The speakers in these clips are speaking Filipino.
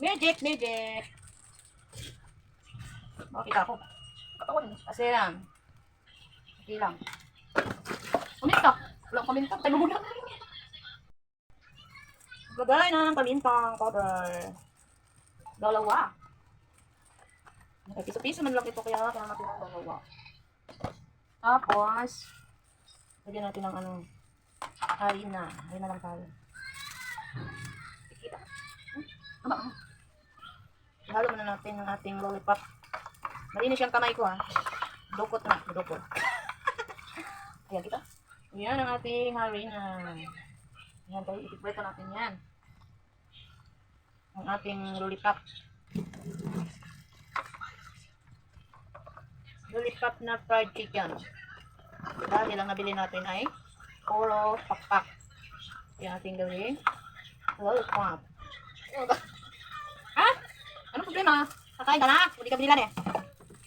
Magic, magic. Makita ko. Katawan. Kasi yan. Okay lang. Kuminta. Walang kuminta. Tayo muna. Lagay ng pamintang powder. Dalawa. Okay, piso-piso man lang ito kaya kaya natin ang dalawa. Tapos, lagyan natin ng ano, harina. Harina lang tayo. Kita. Hmm? Aba, ah. Ihalo muna natin ang ating lollipop. Malinis yung kamay ko ha. Dukot na, dukot. Ayan kita. Yan ang ating harina. Yan tayo, ipipweto natin yan. Ang ating lollipop. Lollipop na fried chicken. Dahil ang nabili natin ay puro pakpak. Yan ating gawin. Lollipop. Ha? Problema? Kakain ka na? Hindi ka binilan eh.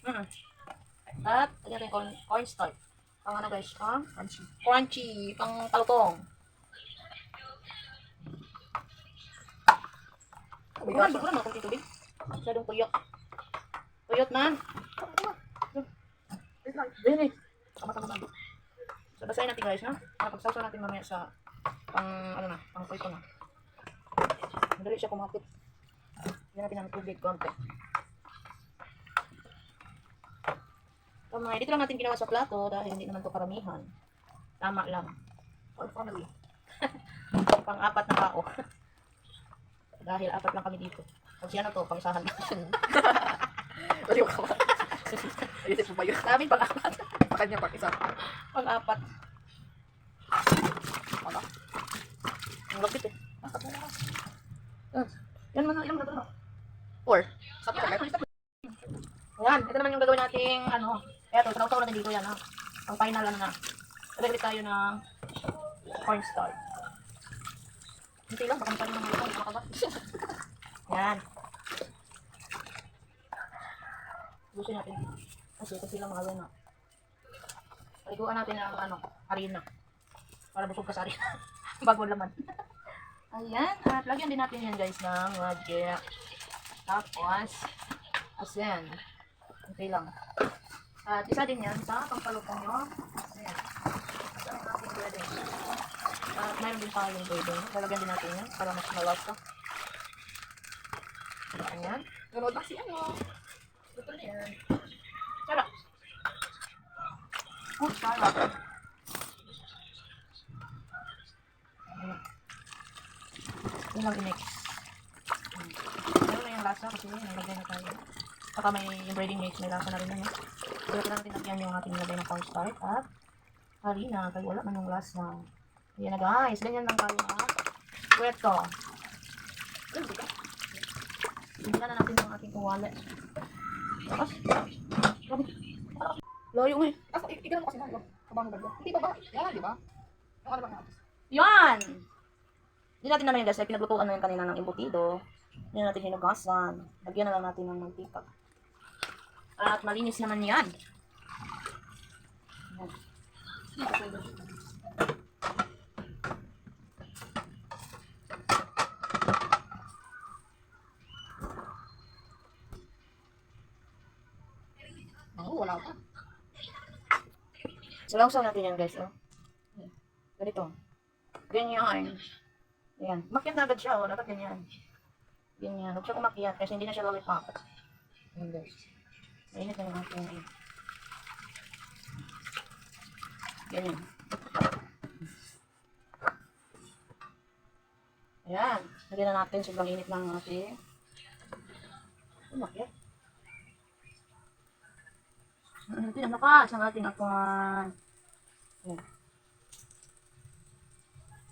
Mm. At, lagyan natin corn, cornstarch. Pang ano guys? Pang Crunchy. crunchy. Pang talutong. Bukan, bukan mga kunti tubig. Masyadong. Tuyot. Wait lang. Really? Tama-tama lang. So, basahin natin guys, ha? Napagsasaw natin mamaya sa pang, ano na, pang prito na. Madali siya kumapit. Lagyan natin ng tubig konti. So, mga, dito lang natin ginawa sa plato dahil hindi naman to karamihan. Tama lang. For family. Pang apat na tao. dahil apat lang kami dito. Pag siya na to, pang isahan natin. Baliw ka ba? Ayusip mo ba yun? Sabi pang apat. Sa kanya pag isa. Pang apat. Ano? Ang lapit eh. Ah, Yan man, ilang na Or, sa akin, meron isa Ayan, ito naman yung gagawin nating ano. Eto, tawag natin dito yan ha. Ang final ano na. Lagay tayo ng cornstarch. Hindi lang, baka matayo ng mga ito, makagat. Yan. Gusto natin. Kasi kasi lang mga na. Paliguan natin ng ano, harina. Para busog ka sa harina. Bago laman. Ayan, at lagyan din natin yan guys ng magic. Tapos, asin. Okay lang. At isa din yan sa pampalutong nyo. Ayan. Ito ang ating breading. At mayroon din tayong breading. Lalagyan din natin yan para mas malasa. Ayan. Nanood ba si ano? Ito na yan. Sarap. Oh, lang i-mix. Meron na yung lasa kasi nilagay na tayo. Saka may yung breading mix, may lasa na rin na yun. Kaya kailangan natin lagyan yung ating nilagay ng cornstarch at harina. Kaya wala man yung lasa. Ayan na guys, ganyan lang tayo na. Pweto. Tingnan na natin yung ating wallet. Tapos, grabe. Layo nga eh. Ako, igano mo kasi na. Kabang bagyo. Hindi ba ba? Yan, di ba? Ang ano ba nga? Yan! Hindi natin naman yung guys, ay pinaglutuan na yung kanina ng embutido. Hindi na natin hinugasan. Lagyan na lang natin ng mantika. At malinis naman yan. Oo, wala pa. Sulawsaw natin yan guys, oh. Ganito. Ganyan. Ayan. Umakyat na agad siya, oh. Dapat ganyan. Ganyan. Huwag siya umakyat kasi hindi na siya lollipop. Ayan guys. Mainit na yung ating Ganyan. Ayan. Lagyan na natin sobrang init ng ating umakyat. Natin ang ang ating akuan. Ayan.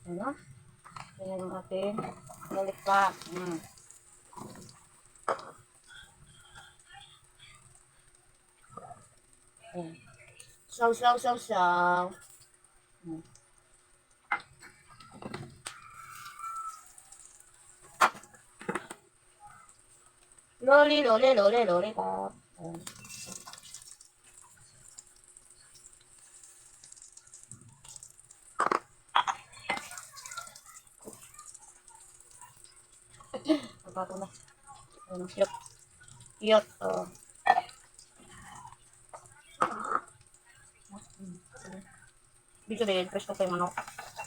Ayan. Ayan ang ating lollipop. Mm. Ayan. Saw, saw, saw, saw. Mm. Loli, loli, loli, loli, pop. Ayan. Pagbato na. Ano, cute. Cute. Oh. Ibig sabihin, presko pa yung manok.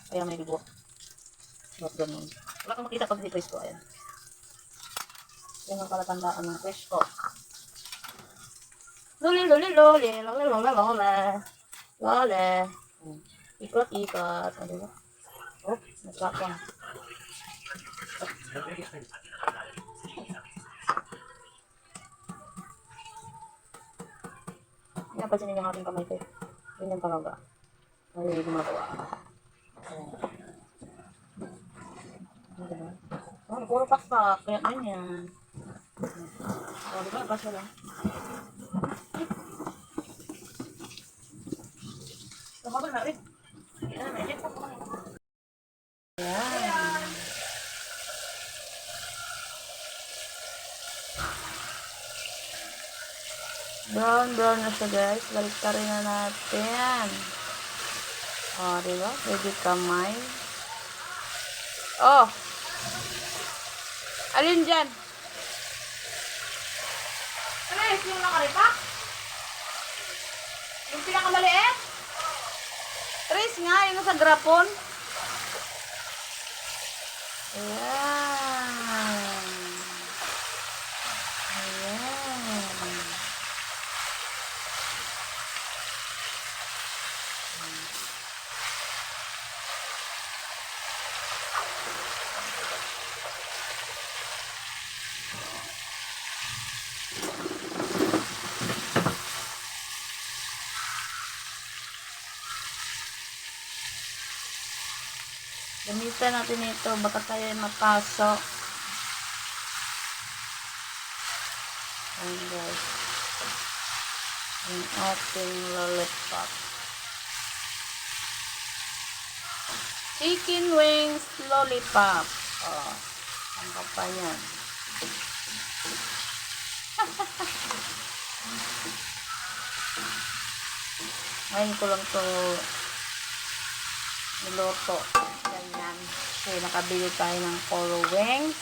Kaya may bigo. Ba't ganun? Wala kang makita pag di presko. Ayan. Yan ang palatandaan ng presko. Luli, luli, luli. Loli, loli, loli. Loli. Hmm. Ikot, ikot. Ano ba? Oh, nasakon. Yan, pansinin yung aking kamay ko. Ganyan talaga. Ay, gumagawa. Ayan. Ano diba? Oh, puro pakpak. Kaya ganyan. Oh, diba? Kaso lang. Tumabal na rin. Yan, medyo pa Yan. Brown, brown na siya guys. Balik ka rin na natin. O, oh, diba? Pwede kamay. Oh! Alin dyan? Ano yun? Yung nakaripa? Yung pinakamaliit? Tres nga, yung sa grapon. Ayan. Ayan. Gamitan natin ito. Baka tayo ay mapasok. Ayan guys. Yung ating lollipop. Chicken wings lollipop. Oh. Ang kapal yan. Ngayon ko lang to niloto. Okay, nakabili tayo ng polo wings.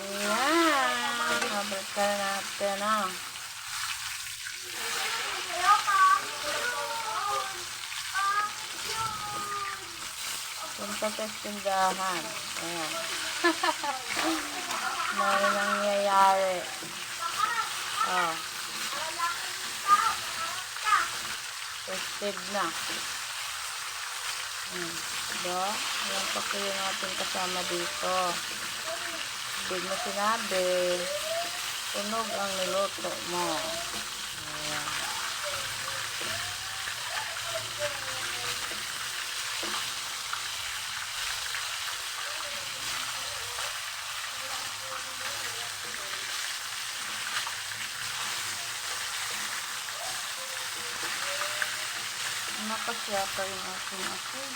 Ayan. Mabalik ka na natin, ah. Punta sa tindahan. Ayan. May nangyayari. Oh. Festive na. Hmm. Diba? Ayan pa kayo natin kasama dito. Big na sinabi. Tunog ang niluto mo. Ayan. Nakas yata yung aking asin.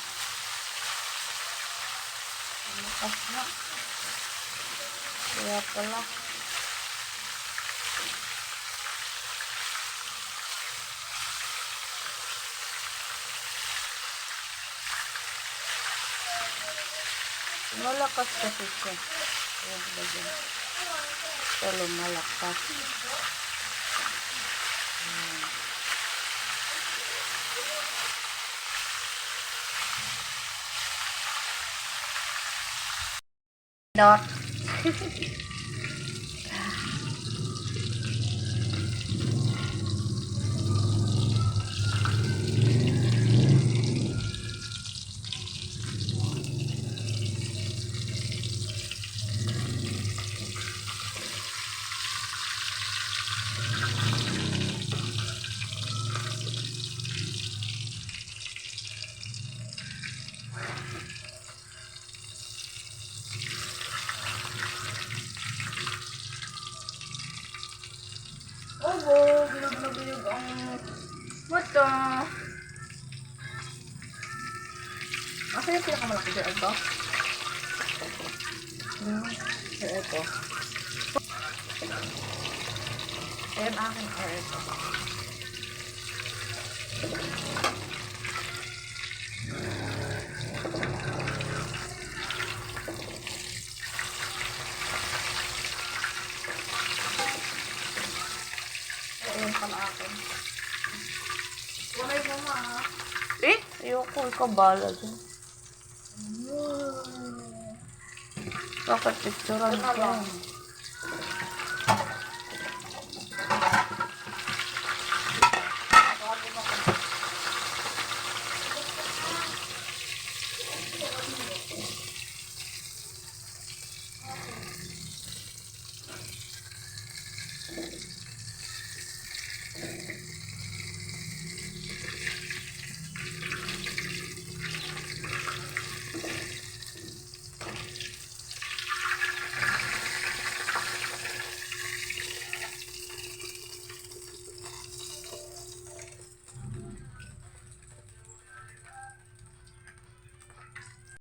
Nakas na. Kaya pala. Malakas kasi siya. Ayan ba dyan? Ito lumalakas. Ayan. ดอท mata. Asa yung pinakamalaki dyan ito? Hmm, ito. Ayan akin. Or ito. Ayan pala akin. Walay mo ma. Eh, ayoko. Ikaw bala dyan. Bakit picturean ko?